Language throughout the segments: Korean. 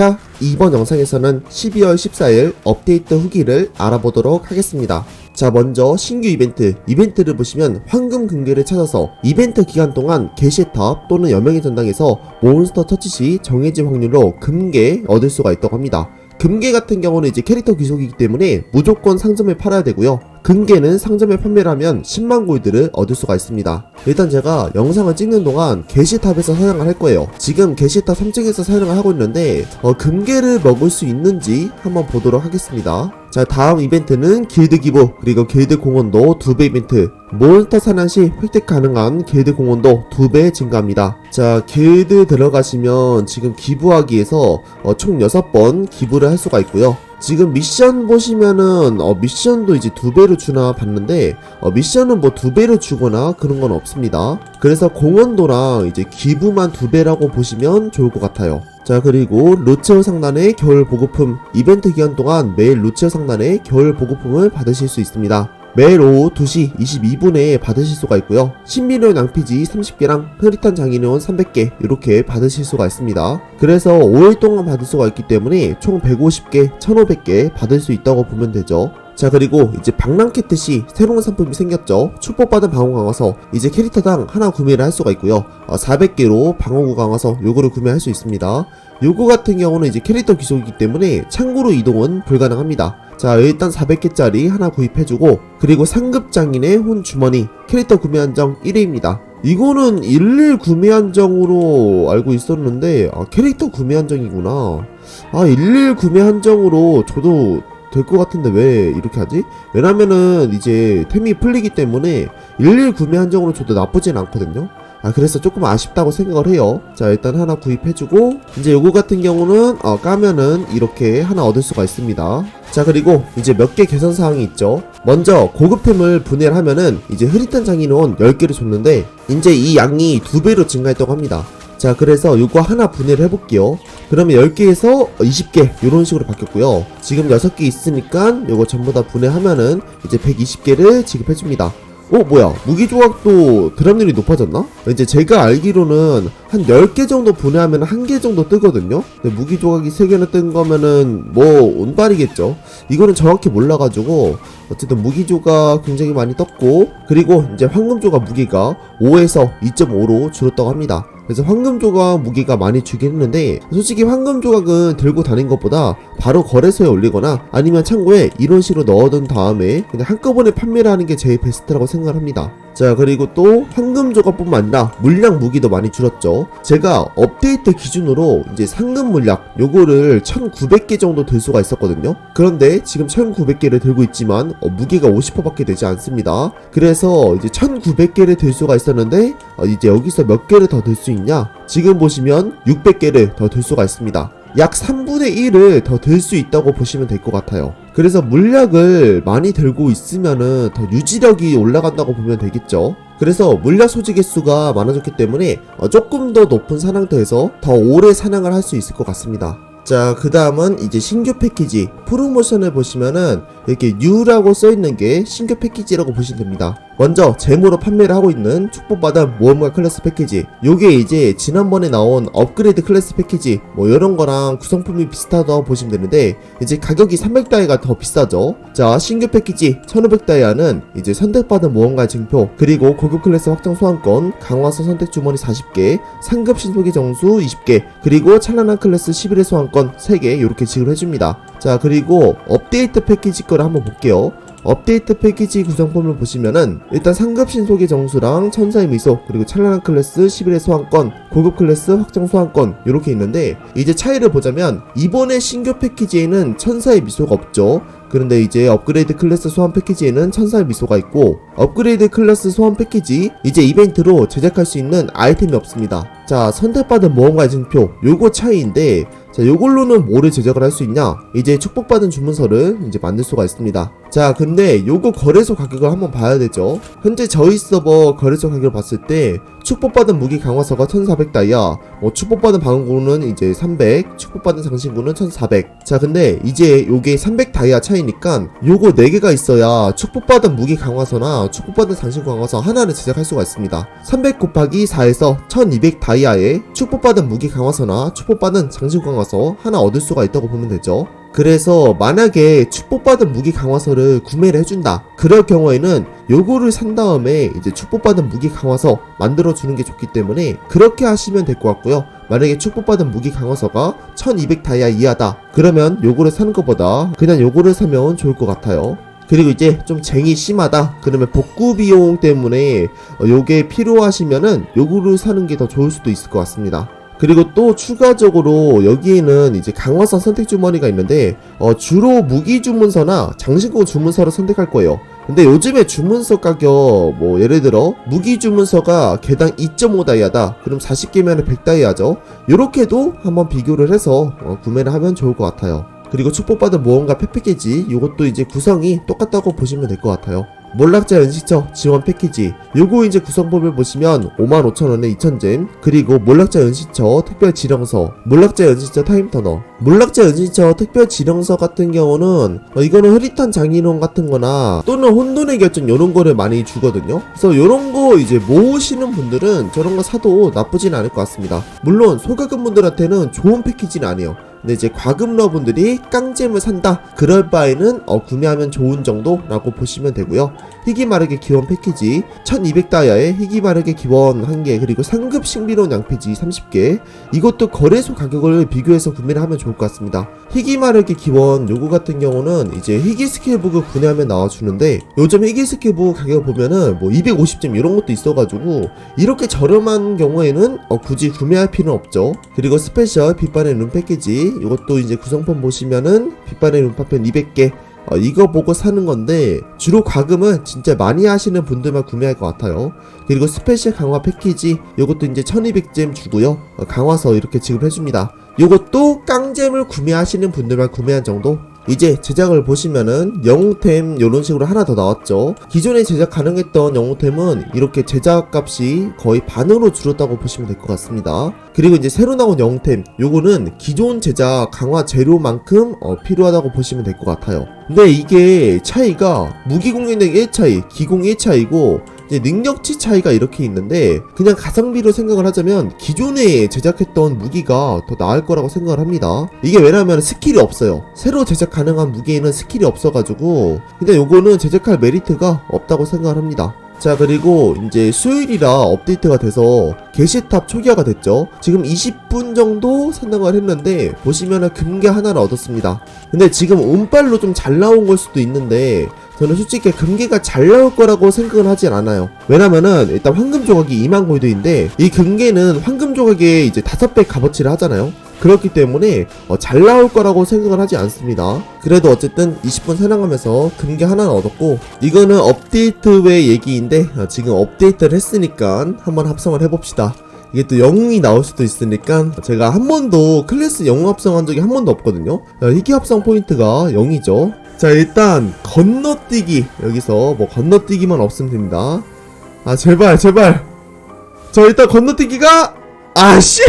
자, 이번 영상에서는 12월 14일 업데이트 후기를 알아보도록 하겠습니다. 자, 먼저 신규 이벤트, 이벤트를 보시면 황금 금괴를 찾아서 이벤트 기간 동안 게시탑 또는 여명의 전당에서 몬스터 터치 시 정해진 확률로 금괴 얻을 수가 있다고 합니다. 금괴 같은 경우는 이제 캐릭터 귀속이기 때문에 무조건 상점에 팔아야 되고요. 금괴는 상점에 판매를 하면 10만 골드를 얻을 수가 있습니다. 일단 제가 영상을 찍는 동안 게시탑에서 사냥을 할 거예요. 지금 게시탑 3층에서 사냥을 하고 있는데 어, 금괴를 먹을 수 있는지 한번 보도록 하겠습니다. 자 다음 이벤트는 길드 기부 그리고 길드 공헌도 2배 이벤트 몬스터 사냥 시 획득 가능한 길드 공헌도 2배 증가합니다. 자 길드 들어가시면 지금 기부하기에서 어, 총 6번 기부를 할 수가 있고요. 지금 미션 보시면은 어, 미션도 이제 두 배로 주나 봤는데 어, 미션은 뭐 두 배로 주거나 그런 건 없습니다. 그래서 공헌도랑 이제 기부만 두 배라고 보시면 좋을 것 같아요. 자 그리고 루체오 상단의 겨울 보급품 이벤트 기간 동안 매일 루체오 상단의 겨울 보급품을 받으실 수 있습니다. 매일 오후 2시 22분에 받으실 수가 있고요. 신비로운 양피지 30개랑 흐릿한 장인어원 300개 이렇게 받으실 수가 있습니다. 그래서 5일 동안 받을 수가 있기 때문에 총 150개, 1500개 받을 수 있다고 보면 되죠. 자 그리고 이제 시 새로운 상품이 생겼죠. 축복받은 방어 강화서 이제 캐릭터당 하나 구매를 할 수가 있고요. 어, 400개로 방어구 강화서 요거를 구매할 수 있습니다. 요거 같은 경우는 이제 캐릭터 귀속이기 때문에 창고로 이동은 불가능합니다. 자 일단 400개짜리 하나 구입해주고 그리고 상급 장인의 혼 주머니 캐릭터 구매 한정 1회입니다. 이거는 11 구매 한정으로 알고 있었는데 아 캐릭터 구매 한정이구나. 아11 구매 한정으로 저도 될 것 같은데 왜 이렇게 하지? 왜냐면은 이제 템이 풀리기 때문에 11 구매 한정으로 줘도 나쁘진 않거든요. 아 그래서 조금 아쉽다고 생각을 해요. 자 일단 하나 구입해주고 이제 요거 같은 경우는 어, 까면은 이렇게 하나 얻을 수가 있습니다. 자 그리고 이제 몇 개 개선 사항이 있죠. 먼저 고급템을 분해를 하면은 이제 흐릿한 장인은 10개를 줬는데 이제 이 양이 두 배로 증가했다고 합니다. 자 그래서 요거 하나 분해를 해볼게요 그러면 10개에서 20개 이런 식으로 바뀌었고요. 지금 6개 있으니까 요거 전부 다 분해하면은 이제 120개를 지급해줍니다. 어 뭐야? 무기 조각도 드랍률이 높아졌나? 이제 제가 알기로는 한 10개 정도 분해하면 한개 정도 뜨거든요? 근데 무기 조각이 3개나 뜬 거면은 뭐 운빨이겠죠? 이거는 정확히 몰라가지고 어쨌든 무기 조각 굉장히 많이 떴고 그리고 이제 황금 조각 무기가 5에서 2.5로 줄었다고 합니다 그래서 황금 조각 무기가 많이 주긴 했는데 솔직히 황금 조각은 들고 다닌 것보다 바로 거래소에 올리거나 아니면 창고에 이런 식으로 넣어둔 다음에 그냥 한꺼번에 판매를 하는 게 제일 베스트라고 생각을 합니다. 자 그리고 또 황금 조각뿐만 아니라 물약 무기도 많이 줄었죠. 제가 업데이트 기준으로 이제 상금 물약 요거를 1900개 정도 들 수가 있었거든요. 그런데 지금 1900개를 들고 있지만 어, 무게가 50%밖에 되지 않습니다. 그래서 이제 1900개를 들 수가 있었는데 어, 이제 여기서 몇 개를 더 들 수 있냐? 지금 보시면 600개를 더 들 수가 있습니다 약 3분의 1을 더 들 수 있다고 보시면 될 것 같아요. 그래서 물약을 많이 들고 있으면은 더 유지력이 올라간다고 보면 되겠죠. 그래서 물약 소지 개수가 많아졌기 때문에 어, 조금 더 높은 사냥터에서 더 오래 사냥을 할 수 있을 것 같습니다. 자, 그 다음은 이제 신규 패키지 프로모션을 보시면은 이렇게 U라고 써있는 게 신규 패키지라고 보시면 됩니다. 먼저 제모로 판매를 하고 있는 축복받은 모험가 클래스 패키지. 요게 이제 지난번에 나온 업그레이드 클래스 패키지. 뭐 이런 거랑 구성품이 비슷하다고 보시면 되는데 이제 가격이 300다이가 더 비싸죠? 자 신규 패키지 1500다이아는 이제 선택받은 모험가 증표 그리고 고급 클래스 확장 소환권 강화서 선택 주머니 40개 상급 신속의 정수 20개 그리고 찬란한 클래스 11의 소환권 3개 이렇게 지급해줍니다. 자 그리고 업데이트 패키지 거를 한번 볼게요 업데이트 패키지 구성품을 보시면은 일단 상급 신속의 정수랑 천사의 미소 그리고 찬란한 클래스 11의 소환권 고급 클래스 확장 소환권 이렇게 있는데 이제 차이를 보자면 이번에 신규 패키지에는 천사의 미소가 없죠. 그런데 이제 업그레이드 클래스 소환 패키지에는 천사의 미소가 있고 업그레이드 클래스 소환 패키지 이제 이벤트로 제작할 수 있는 아이템이 없습니다. 자 선택받은 모험가의 증표 요거 차이인데 자, 요걸로는 뭐를 제작을 할 수 있냐? 이제 축복받은 주문서를 이제 만들 수가 있습니다. 자, 근데 요거 거래소 가격을 한번 봐야 되죠. 현재 저희 서버 거래소 가격을 봤을 때 축복받은 무기 강화서가 1400 다이아, 뭐 축복받은 방어구는 이제 300, 축복받은 장신구는 1400. 자, 근데 이제 요게 300 다이아 차이니까 요거 4개가 있어야 축복받은 무기 강화서나 축복받은 장신구 강화서 하나를 제작할 수가 있습니다. 300 곱하기 4에서 1200 다이아에 축복받은 무기 강화서나 축복받은 장신구 강화서 하나 얻을 수가 있다고 보면 되죠. 그래서 만약에 축복받은 무기 강화서를 구매를 해준다. 그럴 경우에는 요거를 산 다음에 이제 축복받은 무기 강화서 만들어 주는 게 좋기 때문에 그렇게 하시면 될 것 같고요. 만약에 축복받은 무기 강화서가 1200 다이아 이하다. 그러면 요거를 사는 것보다 그냥 요거를 사면 좋을 것 같아요. 그리고 이제 좀 쟁이 심하다. 그러면 복구 비용 때문에 어, 요게 필요하시면은 요거를 사는 게 더 좋을 수도 있을 것 같습니다. 그리고 또 추가적으로 여기에는 이제 강화선 선택 주머니가 있는데 어, 주로 무기 주문서나 장신구 주문서를 선택할 거예요. 근데 요즘에 주문서 가격 뭐 예를 들어 무기 주문서가 개당 2.5 다이아다. 그럼 40개면 100 다이아죠. 요렇게도 한번 비교를 해서 어, 구매를 하면 좋을 것 같아요. 그리고 축복받은 모험가 패키지 이것도 이제 구성이 똑같다고 보시면 될 것 같아요. 몰락자 연식처 지원 패키지. 요거 이제 구성법을 보시면 55,000원에 2,000잼 그리고 몰락자 연식처 특별 지령서 몰락자 연식처 타임터너. 몰락자 연식처 특별 지령서 같은 경우는 어, 이거는 흐릿한 장인용 같은 거나 또는 혼돈의 결정 요런 거를 많이 주거든요. 그래서 요런 거 이제 모으시는 분들은 저런 거 사도 나쁘진 않을 것 같습니다. 물론 소가금 분들한테는 좋은 패키지는 아니에요 근데 이제 과금러 분들이 깡잼을 산다. 그럴 바에는 어, 구매하면 좋은 정도라고 보시면 되고요. 희귀 마르게 기원 패키지 1200다이아에 희귀 마르게 기원 1개 그리고 상급 신비로운 양패지 30개. 이것도 거래소 가격을 비교해서 구매를 하면 좋을 것 같습니다. 희귀 마르게 기원 요거 같은 경우는 이제 희귀 스킬북을 구매하면 나와주는데 요즘 희귀 스킬북 가격을 보면은 뭐 250점 이런 것도 있어가지고 이렇게 저렴한 경우에는 어, 굳이 구매할 필요는 없죠. 그리고 스페셜 빛반의 룬 패키지 이것도 이제 구성품 보시면은 빛반의 룬 파편 200개 어, 이거 보고 사는 건데 주로 과금은 진짜 많이 하시는 분들만 구매할 것 같아요. 그리고 스페셜 강화 패키지 이것도 이제 1200잼 주고요. 어, 강화서 이렇게 지급해줍니다. 이것도 깡잼을 구매하시는 분들만 구매한 정도 이제 제작을 보시면은 영웅템 이런 식으로 하나 더 나왔죠. 기존에 제작 가능했던 영웅템은 이렇게 제작 값이 거의 반으로 줄었다고 보시면 될 것 같습니다. 그리고 이제 새로 나온 영웅템 요거는 기존 제작 강화 재료만큼 어, 필요하다고 보시면 될 것 같아요. 근데 이게 차이가 무기 공격력 1차이, 기공 1차이고 이제 능력치 차이가 이렇게 있는데 그냥 가성비로 생각을 하자면 기존에 제작했던 무기가 더 나을 거라고 생각을 합니다. 이게 왜냐면 스킬이 없어요. 새로 제작 가능한 무기에는 스킬이 없어가지고 근데 요거는 제작할 메리트가 없다고 생각을 합니다. 자 그리고 이제 수요일이라 업데이트가 돼서 게시탑 초기화가 됐죠 지금 20분 정도 생각을 했는데 보시면은 금괴 하나를 얻었습니다 근데 지금 운빨로 좀 잘 나온 걸 수도 있는데 저는 솔직히 금괴가 잘 나올 거라고 생각을 하진 않아요 왜냐면은 일단 황금 조각이 2만 골드인데 이 금괴는 황금 조각에 이제 5배 값어치를 하잖아요 그렇기 때문에 어, 잘 나올 거라고 생각을 하지 않습니다. 그래도 어쨌든 20분 사냥하면서 금괴 하나는 얻었고 이거는 업데이트 외 얘기인데 어, 지금 업데이트를 했으니까 한번 합성을 해봅시다. 이게 또 영웅이 나올 수도 있으니까 제가 한 번도 클래스 영웅 합성한 적이 한 번도 없거든요. 어, 희귀 합성 포인트가 0이죠. 자 일단 건너뛰기. 여기서 뭐 건너뛰기만 없으면 됩니다. 아 제발 제발. 저 일단 건너뛰기가 아씨!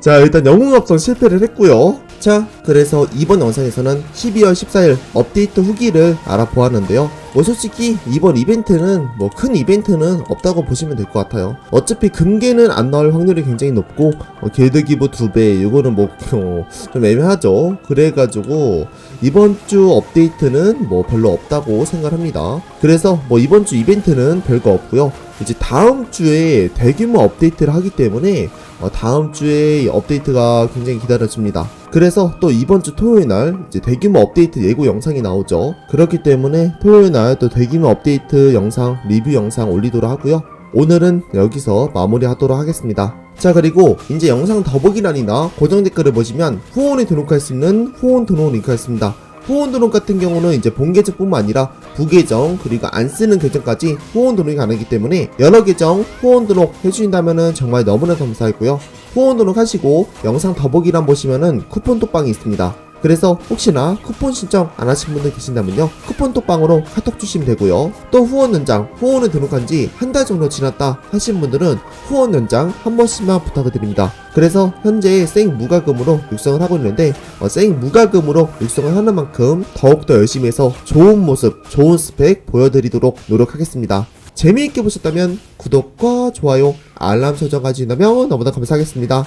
자 일단 영웅 합성 실패를 했고요 자 그래서 이번 영상에서는 12월 14일 업데이트 후기를 알아보았는데요. 뭐 솔직히 이번 이벤트는 뭐 큰 이벤트는 없다고 보시면 될 것 같아요. 어차피 금괴는 안 나올 확률이 굉장히 높고 어, 길드 기부 2배 이거는 뭐 좀 애매하죠. 그래가지고 이번 주 업데이트는 뭐 별로 없다고 생각합니다. 그래서 뭐 이번 주 이벤트는 별거 없고요 이제 다음 주에 대규모 업데이트를 하기 때문에 어, 다음 주에 이 업데이트가 굉장히 기다려집니다. 그래서 또 이번 주 토요일 날 이제 대규모 업데이트 예고 영상이 나오죠. 그렇기 때문에 토요일 날 또 대규모 업데이트 영상 리뷰 영상 올리도록 하고요. 오늘은 여기서 마무리하도록 하겠습니다. 자 그리고 이제 영상 더보기란이나 고정 댓글을 보시면 후원에 등록할 수 있는 후원 등록 링크가 있습니다. 후원 등록 같은 경우는 이제 본 계정뿐만 아니라 부계정 그리고 안 쓰는 계정까지 후원 등록이 가능하기 때문에 여러 계정 후원 등록 해주신다면은 정말 너무나 감사하고요. 후원 등록하시고 영상 더보기란 보시면은 쿠폰 톡방이 있습니다. 그래서 혹시나 쿠폰 신청 안 하신 분들 계신다면요. 쿠폰 톡방으로 카톡 주시면 되고요. 또 후원 연장, 후원을 등록한 지 한 달 정도 지났다 하신 분들은 후원 연장 한 번씩만 부탁을 드립니다. 그래서 현재 생 무과금으로 육성을 하고 있는데 어, 생 무과금으로 육성을 하는 만큼 더욱더 열심히 해서 좋은 모습, 좋은 스펙 보여드리도록 노력하겠습니다. 재미있게 보셨다면 구독과 좋아요, 알람 설정까지 해주면 너무나 감사하겠습니다.